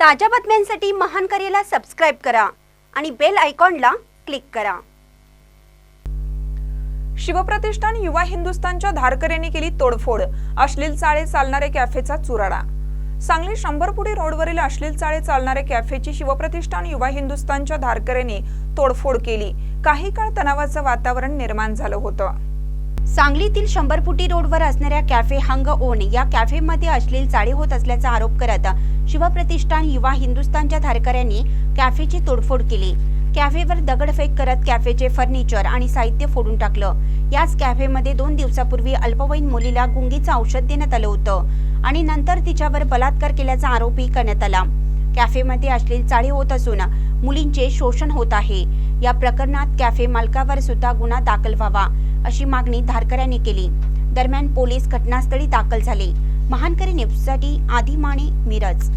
ताज्या बातम्यांसाठी महान करेला सबस्क्राईब करा आणि बेल आयकॉनला क्लिक करा. शिवप्रतिष्ठान युवा हिंदुस्थानच्या धारकऱ्यांनी केली तोडफोड. अश्लील चाळे चालणाऱ्या कॅफेचा चुराडा. सांगली शंभरपुडी रोडवरील अश्लील चाळे चालणाऱ्या कॅफेची शिवप्रतिष्ठान युवा हिंदुस्थानच्या धारकऱ्यांनी तोडफोड केली. काही काळ तणावाचं वातावरण निर्माण झालं होतं. सांगलीतील शंभर फुटी रोडवर असणाऱ्या कॅफे हंग ओन या कॅफेमध्ये अश्लील चाळे होत असल्याचा आरोप करत शिवप्रतिष्ठान युवा हिंदुस्थानच्या धारकऱ्यांनी कॅफेची तोडफोड केली. कॅफेवर दगडफेक करत कॅफेचे फर्निचर आणि साहित्य फोडून टाकलं. याच कॅफेमध्ये दोन दिवसापूर्वी अल्पवयीन मुलीला गुंगीचं औषध देण्यात आलं होतं आणि नंतर तिच्यावर बलात्कार केल्याचा आरोपही करण्यात आला. कॅफेमध्ये अश्लील चाळी होत असून मुलींचे शोषण होत आहे. या प्रकरणात कॅफे मालकावर सुद्धा गुन्हा दाखल व्हावा अशी मागणी धारकऱ्यांनी केली. दरम्यान पोलीस घटनास्थळी दाखल झाले. महानकरी न्यूजसाठी आधी माने मिरज.